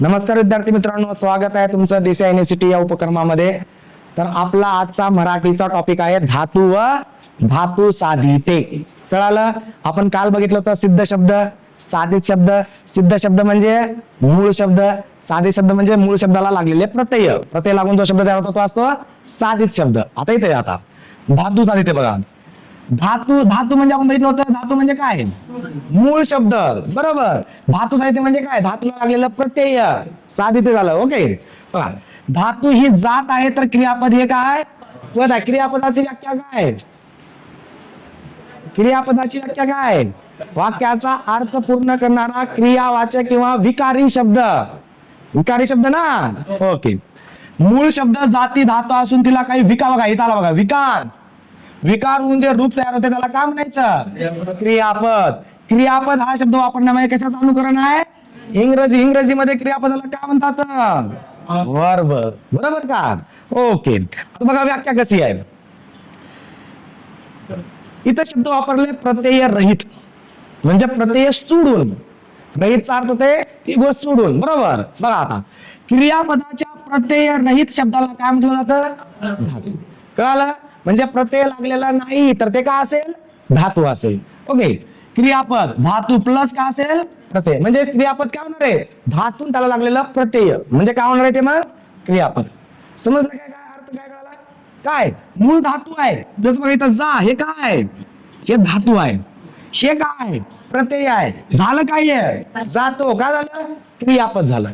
नमस्कार विद्यार्थी मित्रांनो स्वागत आहे तुमचं देसाई सिटी या उपक्रमामध्ये. तर आपला आजचा मराठीचा टॉपिक आहे धातू व धातू साधिते. कळालं? आपण काल बघितलं होतं सिद्ध शब्द साधित शब्द. सिद्ध शब्द म्हणजे मूळ शब्द साधित शब्द म्हणजे मूळ शब्दाला लागलेले प्रत्यय. प्रत्यय लागून जो शब्द तयार होतो तो असतो साधित शब्द. आता इथे आता. धातू साधिते बघा. धातू धातू म्हणजे आपण बघितलं होतं धातू म्हणजे काय? मूळ शब्द. बरोबर. धातू साहित्य म्हणजे काय? धातूला लागलेलं प्रत्यय. साधित झालं ओके? धातू ही जात आहे तर क्रियापद हे काय? बघा क्रियापदाची व्याख्या काय? क्रियापदाची व्याख्या काय? वाक्याचा अर्थ पूर्ण करणारा क्रियावाचक किंवा विकारी शब्द. विकारी शब्द ना? ओके. मूळ शब्द जाती धातू असून तिला काही विका बघा. इथं आला बघा. विकार. विकार होऊन जे रूप तयार होते त्याला काय म्हणायचं क्रियापद. क्रियापद हा शब्द वापरण्यामध्ये म्हणजे कशाचं अनुकरण आहे? इंग्रजी इंग्रजीमध्ये क्रियापदाला काय म्हणतात? वर्ब. बरोबर का? ओके. बघा व्याख्या कशी आहे. इथं शब्द वापरले प्रत्यय रहित. म्हणजे प्रत्यय सोडून. रहितचा अर्थ ते ती गोष्ट सोडून. बरोबर? बघा आता. क्रियापदाच्या प्रत्यय रहित शब्दाला काय म्हटलं जातं? कळालं? म्हणजे प्रत्यय लागलेला नाही तर ते का असेल? धातू असेल. ओके क्रियापद धातू प्लस का असेल? प्रत्यय. म्हणजे क्रियापद काय होणार आहे? धातून त्याला लागलेलं प्रत्यय. म्हणजे काय होणार आहे ते मग? क्रियापद. समजलं काय काय? अर्थ काय कळाला? काय? मूळ धातू आहे. जसं बघा इथं जा हे काय हे धातू आहे. हे काय आहे? प्रत्यय आहे. झालं काय आहे जातो. काय झालं? क्रियापद झालं.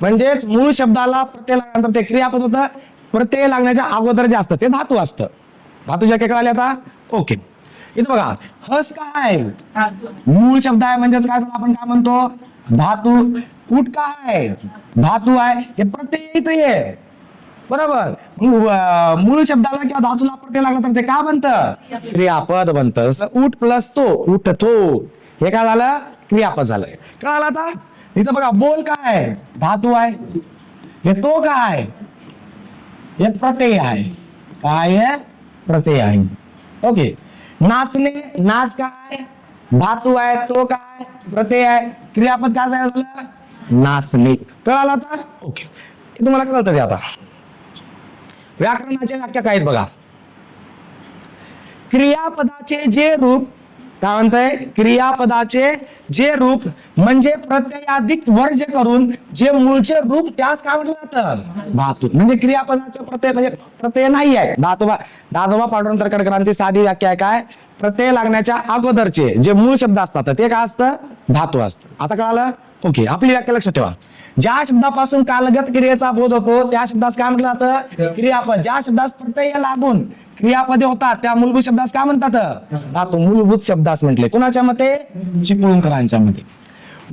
म्हणजेच मूळ शब्दाला प्रत्यय लागल्यानंतर ते क्रियापद होतं. प्रत्यय लागण्याच्या अगोदर जे असतं ते धातू असतं. धातूच्या काय कळाले आता? ओके. इथं बघा हस काय? मूळ शब्द आहे म्हणजेच काय आपण काय म्हणतो? धातू. उठ काय? धातू आहे. हे प्रत्यय इथं आहे बरोबर? मूळ शब्दाला किंवा धातूला प्रत्यय लागला तर ते काय बनतं? क्रियापद बनतं. उठ प्लस तो उठतो. हे काय झालं? क्रियापद झालं. कळालं आता? इथं बघा बोल काय? धातू आहे. हे तो काय? हे प्रत्यय आहे. काय आहे? प्रत्यय आहे. ओके नाचणे नाच काय? धातू आहे तो काय? प्रत्यय आहे. क्रियापद काय झालं? नाचणे. कळालं आता? ओके तुम्हाला कळतं ते आता. व्याकरणाच्या व्याख्या काय आहेत बघा? क्रियापदाचे जे रूप काय म्हणताय? क्रियापदाचे जे रूप म्हणजे प्रत्ययाधिक वर्ज करून जे मूळचे रूप त्यास काय म्हटलं जातं? धातू. म्हणजे क्रियापदाचं प्रत्यय म्हणजे प्रत्यय नाही आहे. धातोबा दादोबा पांडुरंग तरकडकरांची साधी व्याख्या आहे काय? प्रत्यय लागण्याच्या अगोदरचे जे मूळ शब्द असतात ते काय असतं? धातू असतं. आता कळालं? ओके आपली व्याख्या लक्षात ठेवा. ज्या शब्दापासून कालगत क्रियेचा बोध होतो त्या शब्दास काय म्हटलं जातं? क्रियापद. ज्या शब्दास प्रत्यय लागून क्रियापदे होतात त्या मूलभूत शब्दास काय म्हणतात? मूलभूत शब्दास म्हटले. कुणाच्या मते? चिपळूणकरांच्या मते.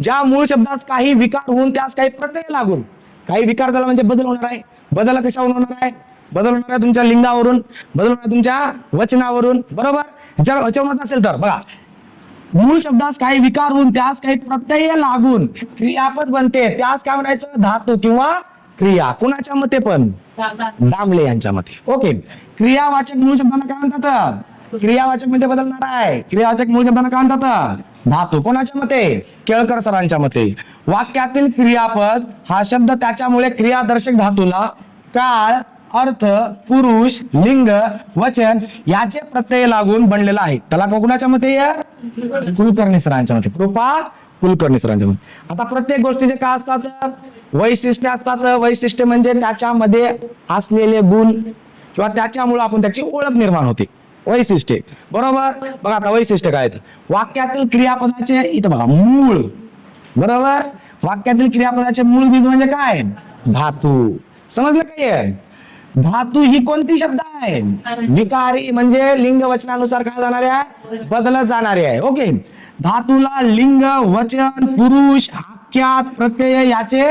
ज्या मूळ शब्दास काही विकार होऊन त्यास काही प्रत्यय लागून काही विकार झाला म्हणजे बदल होणार आहे. बदल कशावरून होणार आहे? बदल होणार आहे तुमच्या लिंगावरून बदल होणार आहे तुमच्या वचनावरून. बरोबर? जर होत असेल तर बघा. मूळ शब्दास काही विकार होऊन त्यास काही प्रत्यय लागून क्रियापद बनते. त्यास काय म्हणायचं? धातू किंवा क्रिया. कुणाच्या मते पण? दामले यांच्या मते. ओके. क्रियावाचक मूळ शब्दांना काय म्हणतात? क्रियावाचक म्हणजे बदलणार आहे. क्रियावाचक मूळ शब्दांना काय म्हणतात? धातू. कोणाच्या मते? केळकर सरांच्या मते. वाक्यातील क्रियापद हा शब्द त्याच्यामुळे क्रियादर्शक धातूला काळ अर्थ पुरुष लिंग वचन याचे प्रत्यय लागून बनलेला आहे. त्याला कोणाच्या मते? कुलकर्णी सरांच्या मते कृपा कुलकर्णी सरांच्या मते आता प्रत्येक गोष्टीचे काय असतात? वैशिष्ट्य असतात. वैशिष्ट्य म्हणजे त्याच्यामध्ये असलेले गुण किंवा त्याच्यामुळे आपण त्याची ओळख निर्माण होते. वैशिष्ट्ये. बरोबर? बघा आता वैशिष्ट्य काय आहेत? वाक्यातील क्रियापदाचे इथं बघा मूळ. बरोबर? वाक्यातील क्रियापदाचे मूळ बीज म्हणजे काय? धातू. समजलं काय धातू ही कोणती शब्द आहे? विकारी म्हणजे लिंग वचनानुसार काय जाणारे आहे? बदलत जाणारे आहे. ओके धातूला लिंग वचन पुरुष आख्यात प्रत्यय याचे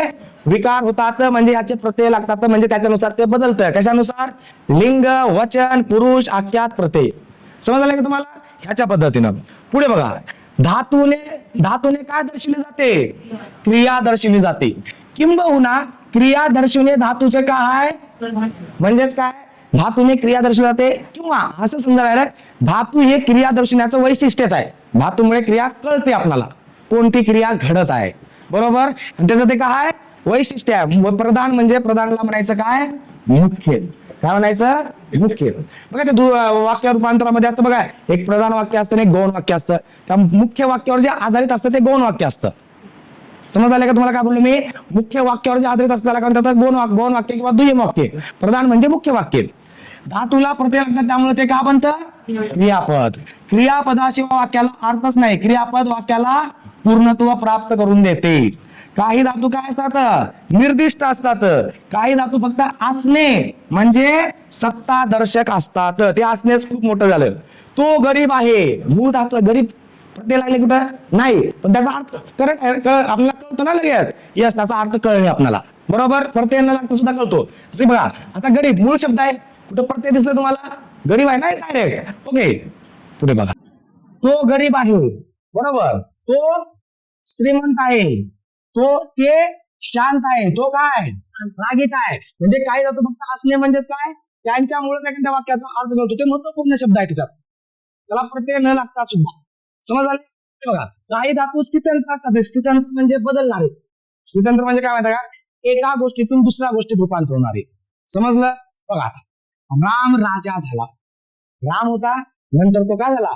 विकार होतात म्हणजे याचे प्रत्यय लागतात म्हणजे त्याच्यानुसार ते बदलतं. कशानुसार? लिंग वचन पुरुष आख्यात प्रत्यय. समजलं का तुम्हाला? ह्याच्या पद्धतीनं. पुढे बघा. धातूने धातूने काय दर्शवले जाते? क्रिया दर्शवली जाते. किंबहुना क्रिया दर्शवणे धातूचे काय म्हणजेच काय? धातूने क्रिया दर्शवते जाते किंवा असं समजा राहिलं धातू हे क्रिया दर्शवण्याचं वैशिष्ट्यच आहे. धातूमुळे क्रिया कळते आपल्याला. कोणती क्रिया घडत आहे? बरोबर? आणि त्याचं ते काय? वैशिष्ट्य आहे. प्रधान म्हणजे प्रधानला म्हणायचं काय? मुख्य. काय म्हणायचं? मुख्य. बघा ते वाक्य रूपांतरामध्ये असतं बघा. एक प्रधान वाक्य असतं आणि एक गौण वाक्य असतं. त्या मुख्य वाक्यावर जे आधारित असतं ते गौण वाक्य असतं. समज आलं का तुम्हाला काय बोललो मी? मुख्य वाक्यावर जे आधारित असतं कारण त्यात म्हणतात? वाक वाक्य वाक्य किंवा दुय्यम वाक्य. प्रधान म्हणजे मुख्य वाक्य. धातूला प्रत्यय लागतात त्यामुळे ते काय बनतं? क्रियापद. क्रियापदाशिवाय वाक्याला अर्थच नाही. क्रियापद वाक्याला पूर्णत्व प्राप्त करून देते. काही धातू काय असतात? निर्दिष्ट असतात. काही धातू फक्त असणे म्हणजे सत्ता दर्शक असतात. ते असणेच खूप मोठं झालं. तो गरीब आहे. मूळ धातू गरीब प्रत्यय लागले कुठं? नाही. पण त्याचा अर्थ करेक्ट आपल्याला कळतो ना लगेच. यस त्याचा अर्थ कळणे आपल्याला. बरोबर? प्रत्यय न लागता सुद्धा कळतो. जसे बघा आता गरीब मूळ शब्द आहे. कुठं प्रत्यय दिसलं तुम्हाला? गरीब आहे ना डायरेक्ट ओके पुढे बघा. तो गरीब आहे. बरोबर? तो श्रीमंत आहे. तो ते शांत आहे. तो काय? रागीत आहे. म्हणजे काय जातो फक्त असणे म्हणजेच काय? त्यांच्यामुळे त्या त्या वाक्याचा अर्थ कळतो. ते महत्त्वपूर्ण शब्द आहे त्याच्यात. त्याला प्रत्यय न लागता सुद्धा. समज आले बघा काही धातू स्थितंत्र असतात स्थितंत्र म्हणजे बदलणारे. स्थितंत्र म्हणजे काय माहिती का? एका गोष्टीतून दुसऱ्या गोष्टीत रूपांतर होणारे. समजलं? बघा आता राम राजा झाला. राम होता नंतर तो काय झाला?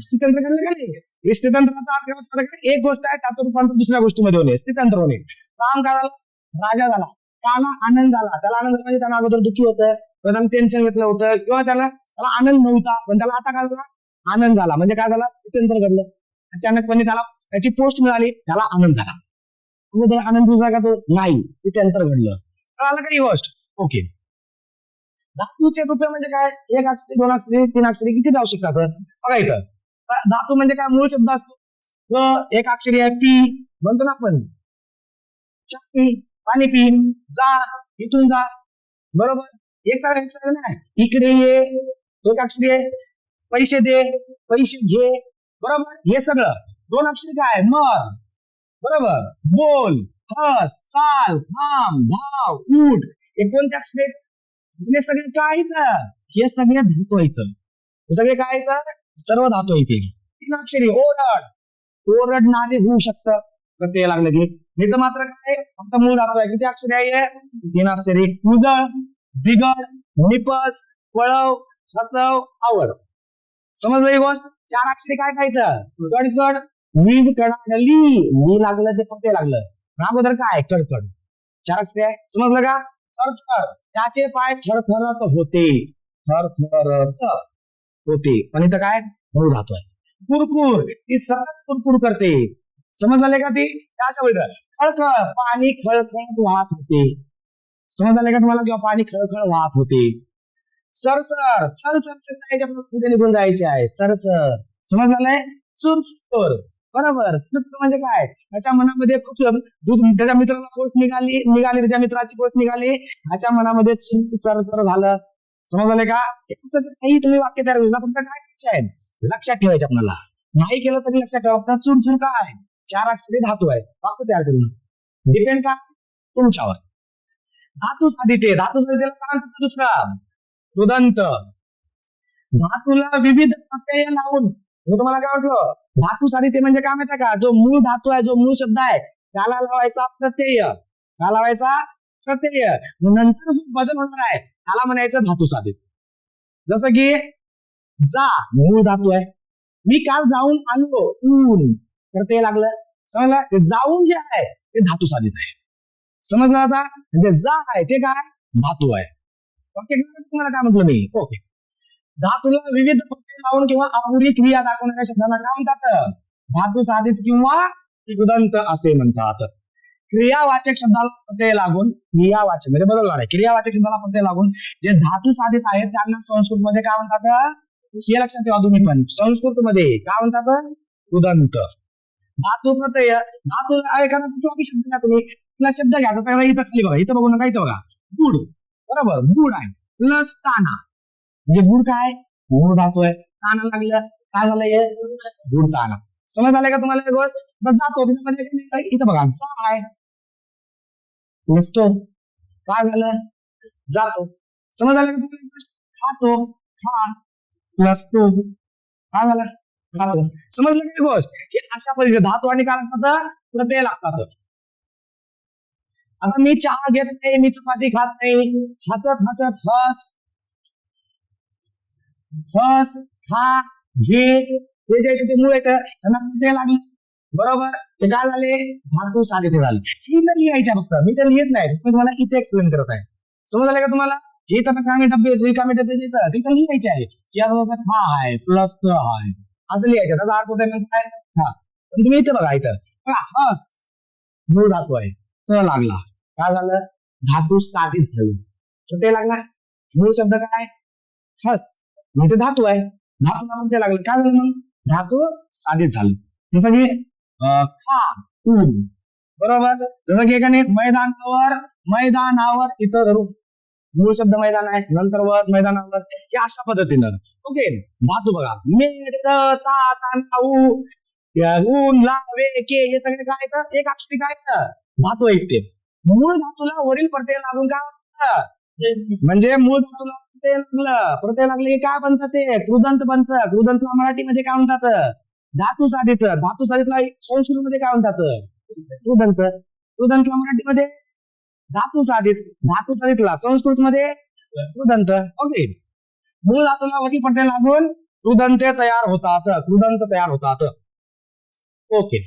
स्थितंत्र घडलं का नाही? स्थितंत्राचा अर्थ एक गोष्ट आहे त्याचं रूपांतर दुसऱ्या गोष्टीमध्ये होणे स्थितंत्र होणे. राम काय झाला? राजा झाला. त्याला आनंद झाला. त्याला आनंद म्हणजे त्याला अगोदर दुःखी होतं प्रथम टेन्शन घेतलं होतं किंवा त्याला त्याला आनंद नव्हता पण त्याला आता काय झाला? आनंद झाला. म्हणजे काय झाला? स्थित्यंतर घडलं. अचानकपणे त्याला त्याची पोस्ट मिळाली. त्याला आनंद झाला. आनंद दिसला का तो नाही. स्थित्यंतर घडलं. कळालं का ही गोष्ट? ओके. धातूचे रुपये म्हणजे काय? एक अक्षरी दोन अक्षरी तीन अक्षरी किती जाऊ शकतात? बघा इथं. धातू म्हणजे काय? मूळ शब्द असतो. व एक अक्षरी आहे पी. म्हणतो ना आपण. पी पाणी पी जा इथून जा बरोबर? एक सारखं एक सारखं नाही. इकडे ये एक अक्षरी आहे. पैसे दे पैसे घे बरोबर? हे सगळं. दोन अक्षर काय? मर. बरोबर? बोल हस चाल थांब धाव उठ हे कोणते अक्षरे आहेत? हे सगळे काय आहेत हे सगळे धातू आहेत. हे सगळे काय आहेत सर्व धातू आहे तीन अक्षरी ओरड. ओरड ओरडणारे होऊ शकतं. प्रत्यय लागलं की. हे तर मात्र काय? फक्त मूळ धातू आहे. किती अक्षरी आहे तीन अक्षरी उजळ बिगड निपज पळव हसव आवड. समजलं ही गोष्ट चार अक्षरी काय काय कडकड वीज कडाकली मी लागलं ते प्रत्यय लागलं. अगोदर काय? कडकड चार अक्षरी आहे. समजलं का? थरथर त्याचे पाय थरथरत होते. थरथरत होते. पण इथं काय? मूळ राहतोय. कुरकुर. ती सतत कुरकुर करते. समजले का ती? त्या अशा वेळ खळखळ. पाणी खळखळत वाहत होते. समजले का तुम्हाला? किंवा पाणी खळखळ वाहत होते. सर सर चल चल जायच्या पुढे निघून जायचे आहे? सरसर समजलंय चुरचुर बरोबर. चुरचुर म्हणजे काय? त्याच्या मनामध्ये खूप त्याच्या मित्राला पोस्ट निघाली निघाली त्याच्या मित्राची पोस्ट निघाली. ह्याच्या मनामध्ये चुर चर चर झालं. समजलं का? हे काही तुम्ही वाक्य तयार करू शकता. फक्त काय आहे? लक्षात ठेवायचे आपल्याला. नाही केलं तरी लक्षात ठेवा. फक्त चुरचुर काय चार अक्षरे धातू आहे वाक्य तयार करून. डिपेंड का? तुमच्यावर. धातू साधिते. धातू साधितेला काय दुसरा. रुदंत. धातूला विविध प्रत्यय लावून मी तुम्हाला काय म्हटलं धातू साधिते म्हणजे काय माहिती का? जो मूळ धातू आहे जो मूळ शब्द आहे त्याला लावायचा प्रत्यय. का लावायचा? प्रत्यय. मग नंतर जो बदल होणार आहे त्याला म्हणायचं धातू साधित जसं की जा मूळ धातू आहे. मी काल जाऊन आलो ऊन. प्रत्यय लागलं. समजलं? जाऊन जे आहे ते धातू साधित आहे. समजलं आता? म्हणजे जा आहे ते काय? धातू आहे. तुम्हाला काय म्हटलं मी? ओके धातूला विविध प्रत्यय लावून किंवा अपुरी क्रिया दाखवणाऱ्या शब्दांना काय म्हणतात? धातू साधित किंवा उदंत असे म्हणतात. क्रियावाचक शब्दाला प्रत्यय लागून क्रियावाचक म्हणजे बदलणार आहे. क्रियावाचक शब्दाला प्रत्यय लागून जे धातू साधित आहेत त्यांना संस्कृत मध्ये काय म्हणतात? हे लक्षात ठेवा तुम्ही पण. संस्कृत मध्ये काय म्हणतात? उदंत धातू प्रत्यय धातू एखादा कुठला शब्द घ्या तुम्ही. तुला शब्द घ्या जसं इथं खाली बघा. इथं बघू नका इथं बघा. गुड. बरोबर? गुड आहे. प्लस ताना. म्हणजे गुड काय? गुड धातू आहे ताना लागलं. काय झालं हे? गुड ताना. समज आलं का तुम्हाला एक गोष्ट? जातो. त्याच्यामध्ये इथं बघा. जा आहे. नसतो. काय झालं? जातो. समज आलं का तुम्हाला एक गोष्ट? खातो. खा. नसतो. काय झालं? खातो. समजलं का गोष्ट? की अशा पद्धतीने धातू आणि काय लागतात प्रत्यय लागतात. आता मी चहा घेत नाही मी चपाती खात. नाही हसत हसत हस हस हा घे. ते जे ते मूळ येतं त्यांना ते लागले? बरोबर? ते काय झाले? धातू साधित झाले. ही तर लिहायच्या फक्त. मी तर लिहित नाही. मी तुम्हाला इथे एक्सप्लेन करत आहे. समजलं का तुम्हाला? हे तर कामे डबे रिकामे डबे जे तर तिथं लिहायचे आहे की आता जसं खा आहे प्लस त आहे. असं लिहायचं. त्याचा अर्थ होता काय हा पण तुम्ही इथे बघा इथं. हस मूळ धातू आहे. त लागला. काय झालं? धातू साधित झाली. तर ते लागला मूळ शब्द काय? हस म्हणजे धातू आहे. धातूला मग ते लागलं. काय झालं मग? धातू साधित झालं. जसं की खा ऊन. बरोबर? जसं की एकाने मैदानावर मैदानावर इतर धरू मूळ शब्द मैदान आहे. नंतर वर मैदानावर. हे अशा पद्धतीनं. ओके. धातू बघा. मेट ता ऊन ला वे के हे सगळे काय येतं एक अक्षरी काय येतं धातू ऐकते मूळ धातूला वरील प्रत्यय लागून काय होतं? म्हणजे मूळ धातूला प्रत्यय लागलं. प्रत्यय लागले की काय बनतं ते? कृदंत बनतं. कृदंतला मराठीमध्ये काय म्हणतात? धातू साधित. धातू साधितला संस्कृतमध्ये काय म्हणतात? कृदंत कृदंतला मराठीमध्ये धातू साधित. धातू साधितला संस्कृत मध्ये कृदंत ओके. मूळ धातूला वरील प्रत्यय लागून कृदंते तयार होतात. कृदंत तयार होतात. ओके.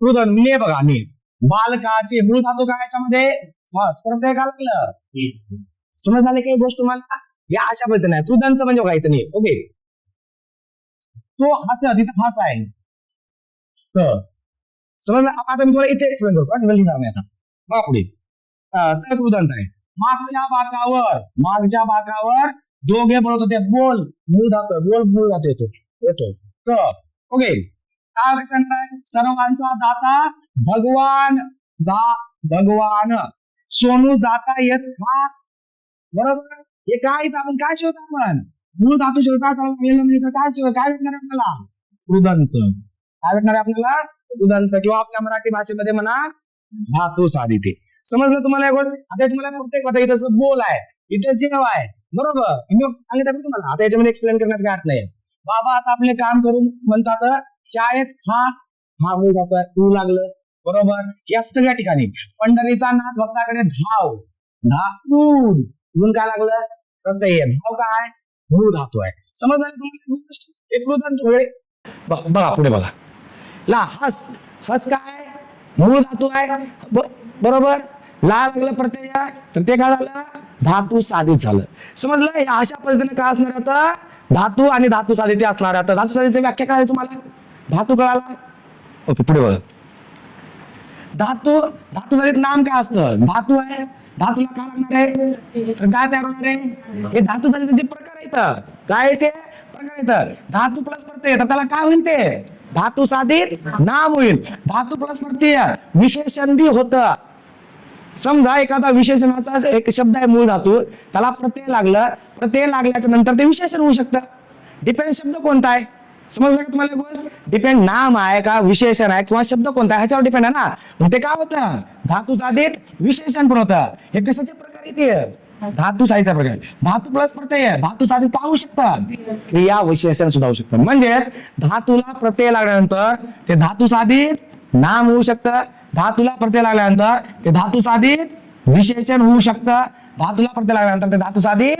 कृदंत ने म्हणजे बघा ने बालकाचे मूळ धातू काय याच्यामध्ये बस प्रत्यय काय लागलं समज झाले काही गोष्ट तुम्हाला? या अशा पद्धतीने. आहे. कृदंत म्हणजे बघा इथं नाही ओके? तो हस तिथं हस आहे. तर समज आता मी तुम्हाला इथे एक्सप्लेन करतो. लिहिणार नाही आता. बघा पुढे. तर कृदंत आहे? मागच्या बाकावर मागच्या बाकावर दोघे बोलत होते. बोल मूळ धातू बोल मूळ धातू येतो येतो ओके? काय व्यसन सर्वांचा दाता भगवान दा भगवान. सोनू जाता येत का बरोबर? हे काय आपण काय शिवत आपण? मूळ धातू शिवता काय शिव काय भेटणार आपल्याला? कृदंत काय भेटणार आपल्याला? कृदंत किंवा आपल्या मराठी भाषेमध्ये म्हणा धातू साधिते. समजलं तुम्हाला एक गोष्ट? आता तुम्हाला प्रत्येक आता इथं बोल आहे इथं जेव आहे. बरोबर? मी सांगितलं तुम्हाला. आता याच्यामध्ये एक्सप्लेन करण्यात काय अर्थ नाही. बाबा आता आपले काम करून म्हणतात शाळेत हा हा मूळ धातू लागलं बरोबर? या सगळ्या ठिकाणी. पंढरीचा नाथ भक्ताकडे धाव धातून म्हणून काय लागलं? प्रत्यय भाव काय? मूळ धातू आहे समजलं तुम्हाला एक बघा पुढे बघा. ला हस हस काय? मूळ धातू आहे बरोबर? ला लागलं प्रत्यय. तर ते काय झालं? धातू साधित झालं. समजलं? अशा पद्धतीने काय असणार आता? धातू आणि धातू साधित असणार आता. धातू साधितची व्याख्या काय आहे तुम्हाला? धातू कळाला? ओके पुढे बघा. धातू धातू नाम काय असतं? धातू आहे धातूला काय लागणार आहे? काय तयार होणार आहे? हे धातू साधितचे प्रकार आहेत काय आहे ते? प्रकार आहेत. धातू प्लस प्रत्यय. तर त्याला काय होईल ते? धातू साधित नाम होईल. धातू प्लस प्रत्यय. विशेषण बी होत. समजा एखादा विशेषणाचा एक शब्द आहे मूळ धातू. त्याला प्रत्यय लागलं. प्रत्यय लागल्याच्या नंतर ते विशेषण होऊ शकतं. डिपेंड शब्द कोणता आहे? समजलं का तुम्हाला गोल डिपेंड नाम आहे का विशेषण आहे किंवा शब्द कोणता ह्याच्यावर डिपेंड आहे ना. मग ते काय होतं? धातू साधित विशेषण पण होतं. हे कशाच्या प्रकार येते धातू साईचा प्रकार. धातू प्लस प्रत्यय. धातू साधित का होऊ शकतं? क्रिया विशेषण सुद्धा होऊ शकतं. म्हणजे धातूला प्रत्यय लागल्यानंतर ते धातू साधित नाम होऊ शकतं. धातूला प्रत्यय लागल्यानंतर ते धातू साधित विशेषण होऊ शकतं. धातूला प्रत्यय लागल्यानंतर ते धातू साधित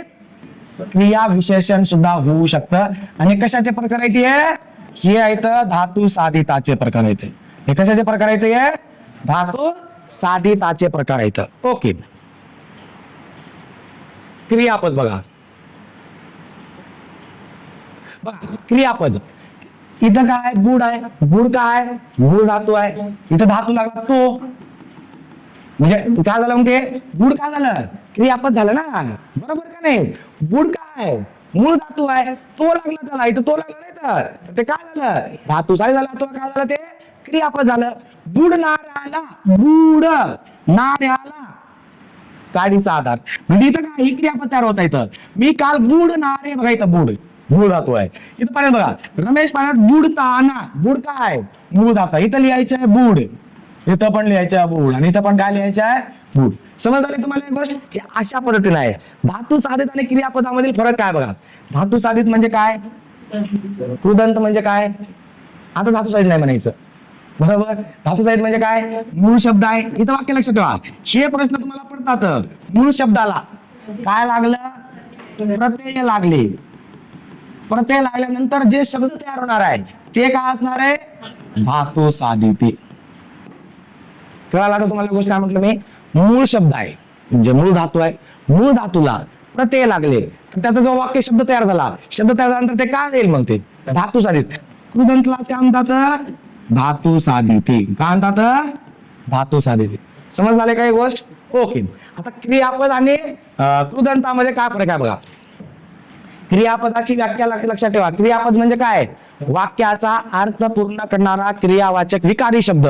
क्रिया विशेषण सुद्धा होऊ शकतं. आणि कशाचे प्रकार आहेत हे? आहेत धातू साधिताचे प्रकार आहेत. हे कशाचे प्रकार आहेत हे? धातू साधिताचे प्रकार आहेत. ओके. क्रियापद बघा. बघा क्रियापद. इथं काय? बुड आहे. बुड काय? बुड धातू आहे. इथं धातू लागला तो. म्हणजे काय झालं मग ते बुड काय झालं? क्रियापद झालं ना. बरोबर का नाही? बुड काय? मूळ धातू आहे. तो लागला त्याला इथं तो लागला नाही तर. ते काय झालं? धातू झाला तो काय झालं ते? क्रियापद झालं. बुड नाऱ्याला बुड नाऱ्याला गाडीचा आधार म्हणजे इथं काय? ही क्रियापद तयार होता इथं. मी काल बुड नारे बघा इथं बुड मूळ धातू आहे. इथं पाण्यात बघा. रमेश पाण्यात बुडताना बुड काय? मूळ धातू इथं लिहायचं आहे बुड इथं पण लिहायचं आहे आणि इथं पण काय लिहायचं आहे? बूड समज आले तुम्हाला एक गोष्ट? की अशा पद्धतीने आहे. धातू साधित आणि क्रियापदामधील फरक काय बघा? धातू साधित म्हणजे काय? कृदंत म्हणजे काय? आता धातू साधित नाही म्हणायचं. बरोबर? धातू साहित्य म्हणजे काय? मूळ शब्द आहे. इथं वाक्य लक्षात ठेवा. हे प्रश्न तुम्हाला पडतात. मूळ शब्दाला. काय लागलं? प्रत्यय लागले. प्रत्यय लागल्यानंतर जे शब्द तयार होणार आहे ते काय असणार आहे? धातू साधिते. कळाला तुम्हाला गोष्ट काय म्हटलं मी? मूळ शब्द आहे. म्हणजे मूळ धातू आहे. मूळ धातूला प्रत्यय लागले. तर त्याचा जो वाक्य शब्द तयार झाला शब्द तयार झाल्यानंतर ते काय येईल मग ते? धातू साधित. कृदंतला काय म्हणतात? धातू साधिते. काय म्हणतात? धातू साधिते. समज झाले काही गोष्ट? ओके. आता क्रियापद आणि कृदंतामध्ये काय फरक आहे बघा? क्रियापदाची व्याख्या लक्षात ठेवा. क्रियापद म्हणजे काय? वाक्याचा अर्थ पूर्ण करणारा क्रियावाचक विकारी शब्द.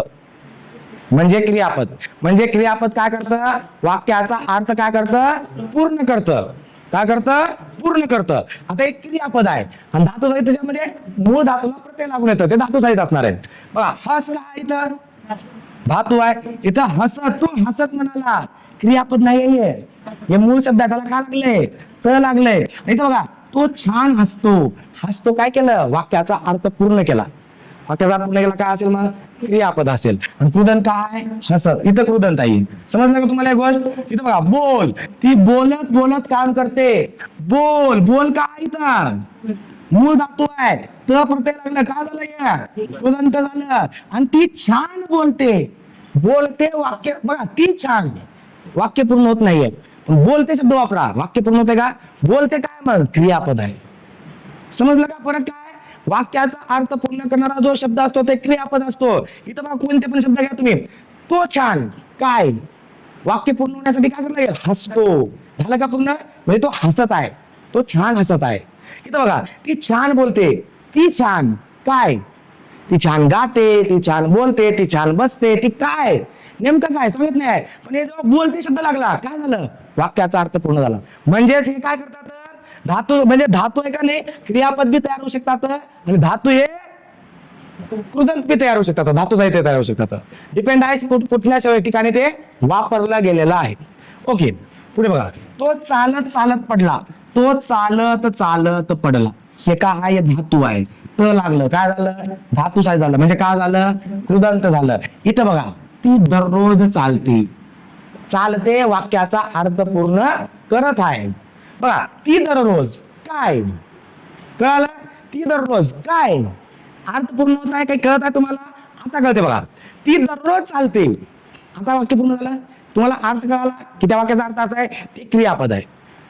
म्हणजे क्रियापद. म्हणजे क्रियापद काय करतं? वाक्याचा अर्थ काय करतं? पूर्ण करतं. काय करतं? पूर्ण करतं. आता एक क्रियापद आहे. आणि धातू साहित्य त्याच्यामध्ये मूळ धातूला प्रत्यय लागून येतं. ते धातू साहित्य असणार आहे. बघा हस काय इथं? धातू आहे. इथं हसत तू हसत म्हणाला. क्रियापद नाही आहे हे मूळ शब्द आहे त्याला काय लागलंय त लागलंय इथं बघा तो छान हसतो. हसतो काय केलं? वाक्याचा अर्थ पूर्ण केला. वाक्याचा पूर्ण काय असेल मग? क्रियापद असेल. आणि कृदंत काय? हसत इथं कृदंत आहे समजलं का तुम्हाला एक गोष्ट? इथं बघा बोल. ती बोलत बोलत काम करते. बोल बोल काय इथं? मूळ धातू आहे. तर प्रत्येक लागलं काय झालं या? कृदंत झालं. आणि ती छान बोलते. बोलते वाक्य. बघा ती छान. वाक्य पूर्ण होत नाहीये. पण बोलते शब्द वापरा. वाक्य पूर्ण होते का? बोलते काय मग? क्रियापद आहे. समजलं का? परत काय? वाक्याचा अर्थ पूर्ण करणारा जो शब्द असतो ते क्रियापद असतो. इथं बघा कोणते पण शब्द घ्या तुम्ही. तो छान. काय? वाक्य पूर्ण होण्यासाठी काय करायला लागेल? हसतो. झालं का पूर्ण? म्हणजे तो हसत आहे. तो छान हसत आहे. इथं बघा ती छान बोलते. ती छान. काय? ती छान गाते ती छान बोलते ती छान बसते ती काय? नेमकं काय? सांगत नाही. पण हे जेव्हा बोलते शब्द लागला काय झालं? वाक्याचा अर्थ पूर्ण झाला. म्हणजेच हे काय करतात? धातू म्हणजे धातू आहे का नाही? क्रियापद बी तयार होऊ शकतात. आणि धातू हे कृदंत बी तयार होऊ शकतात. धातू साहित्य तयार होऊ शकतात. डिपेंड आहे कुठ- कुठल्या ठिकाणी ते वापरला गेलेला आहे. ओके पुढे बघा. तो चालत चालत पडला. तो चालत चालत पडला. शेका हा हे धातू आहे. त लागलं. काय झालं? धातू साय झालं. म्हणजे काय झालं? कृदंत झालं. इथं बघा. ती दररोज चालते. चालते वाक्याचा अर्थ पूर्ण करत आहे. बघा ती दररोज काय? कळालं? ती दररोज काय? अर्थ पूर्ण होत आहे काही कळत आहे तुम्हाला? आता कळते बघा. ती दररोज चालते आता वाक्य पूर्ण झालं? तुम्हाला अर्थ कळाला? की त्या वाक्याचा अर्थ असा आहे? ते क्रियापद आहे.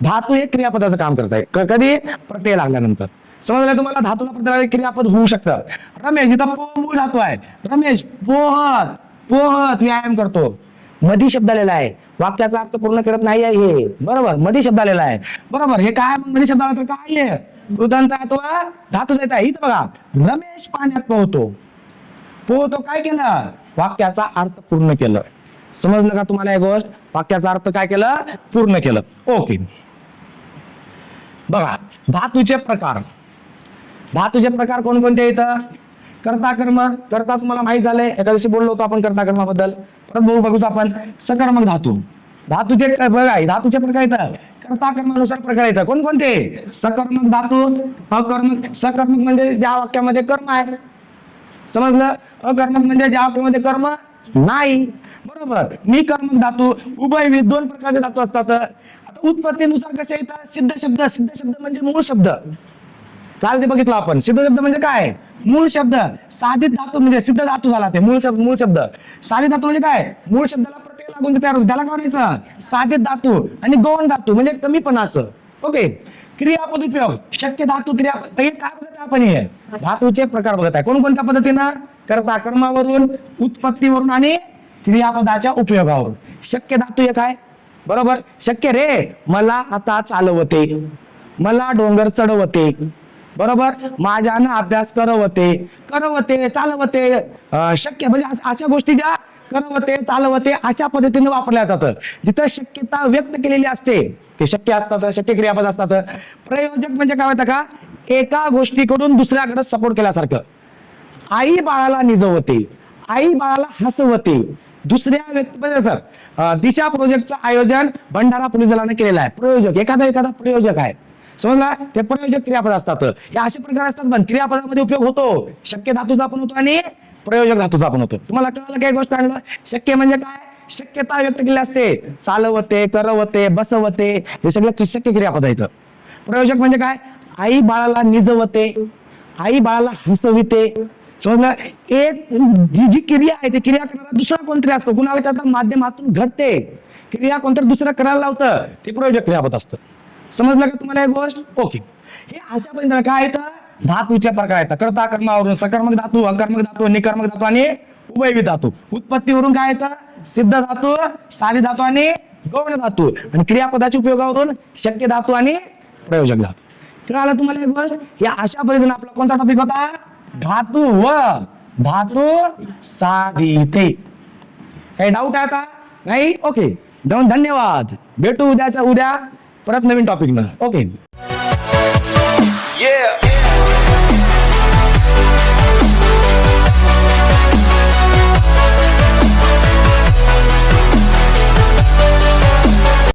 धातू हे क्रियापदाचं काम करत आहे. क- कधी? प्रत्यय लागल्यानंतर. समजलं तुम्हाला? धातूला प्रत्यय क्रियापद होऊ शकतं. रमेश इथं पो मूळ धातू आहे. रमेश पोहत पोहत व्यायाम करतो. मधी शब्द आलेला आहे. वाक्याचा अर्थ पूर्ण करत नाही आहे हे. बरोबर? मधी शब्द आलेला आहे. बरोबर? हे काय मधी शब्द आला तर काय आहे? कृतांत धातूच येत आहे. इथं बघा. रमेश पाण्यात पोहतो. पोहतो काय केलं? वाक्याचा अर्थ पूर्ण केलं. समजलं का तुम्हाला हे गोष्ट? वाक्याचा अर्थ काय केलं? पूर्ण केलं. ओके. बघा धातूचे प्रकार. धातूचे प्रकार कोणकोणते इथं? कर्ता कर्म कर्ता तुम्हाला माहीत झालंय. एका दिवशी बोललो होतो आपण कर्ता कर्माबद्दल परत बघू बघूच आपण. सकर्मक धातू. धातूचे क- बघा धातूचे प्रकार येतात कर्ता कर्मानुसार प्रकार येतात कोणकोणते? सकर्मक धातू अकर्मक सकर्मक म्हणजे ज्या वाक्यामध्ये कर्म आहे. समजलं? अकर्मक म्हणजे ज्या वाक्यामध्ये कर्म नाही. बरोबर. निकर्मक धातू उभयविध दोन प्रकारचे धातू असतात. आता उत्पत्तीनुसार कसे येतात? सिद्ध शब्द. सिद्ध शब्द म्हणजे मूळ शब्द. चालते बघितलं आपण. सिद्ध शब्द म्हणजे काय? मूळ शब्द. साधित धातू म्हणजे सिद्ध धातू झाला ते. मूळ शब्द मूळ शब्द. साधित धातू म्हणजे काय? मूळ शब्दाला प्रत्यय लागून तयार होतो. त्याला काय म्हणायचं? साधित धातू आणि गौण धातू म्हणजे कमीपणाचं. ओके? क्रियापद उपयोग. शक्य धातू क्रियापद हे काय बघत आपण हे? धातूचे प्रकार बघत आहे. कोणकोणत्या पद्धतीनं? करता कर्मावरून उत्पत्तीवरून आणि क्रियापदाच्या उपयोगावरून. शक्य धातू एक आहे बरोबर? शक्य रे. मला आता चालवते. मला डोंगर चढवते. बरोबर? माझ्यानं अभ्यास करवते करवते चालवते. शक्य म्हणजे अशा गोष्टी ज्या करवते चालवते अशा पद्धतीने वापरल्या जातात. जिथं शक्यता व्यक्त केलेली असते ते शक्य असतात शक्य क्रियापद असतात. प्रयोजक म्हणजे काय होतं का? एका गोष्टीकडून दुसऱ्याकडे सपोर्ट केल्यासारखं. आई बाळाला निजवते आई बाळाला हसवते. दुसऱ्या व्यक्ती म्हणजे दिशा प्रोजेक्टचं आयोजन भंडारा पोलीस दलाने केलेलं आहे. प्रयोजक एखादा एखादा प्रयोजक आहे. समजला? ते प्रयोजक क्रियापद असतात. हे असे प्रकार असतात पण क्रियापदामध्ये उपयोग होतो. शक्य धातूचा पण होतो आणि प्रयोजक धातूचा पण होतो. तुम्हाला कळलं काय गोष्ट आणलं? शक्य म्हणजे काय? शक्यता व्यक्त केली असते. चालवते करवते बसवते. हे सगळं शक्य क्रियापद आहेत प्रयोजक म्हणजे काय? आई बाळाला निजवते. आई बाळाला हसविते. समजलं? एक जी जी क्रिया आहे ती क्रिया करणारा दुसरा कोणतरी असतो. कुणाला त्याच्या माध्यमातून घडते. क्रिया कोणतरी दुसरं करायला लावतं. ते प्रयोजक क्रियापद असतं. समजलं का तुम्हाला एक गोष्ट? ओके. हे अशा पद्धतीने काय येतं? धातूच्या प्रकार येतात कर्ता कर्मावरून सकर्मक धातू अकर्मक धातू निकर्मक धातू आणि उभयवी धातू. उत्पत्तीवरून काय येतं? सिद्ध धातू साधी धातू आणि गौण धातू. आणि क्रियापदाच्या उपयोगावरून शक्य धातू आणि प्रयोजक धातू. कळालं तुम्हाला एक गोष्ट? या अशा पद्धतीने आपला कोणता टॉपिक होता? धातू व धातू साधिते काही डाऊट आहे आता? नाही? ओके. जाऊन धन्यवाद. भेटू उद्याच्या उद्या. परत नवीन टॉपिक ओके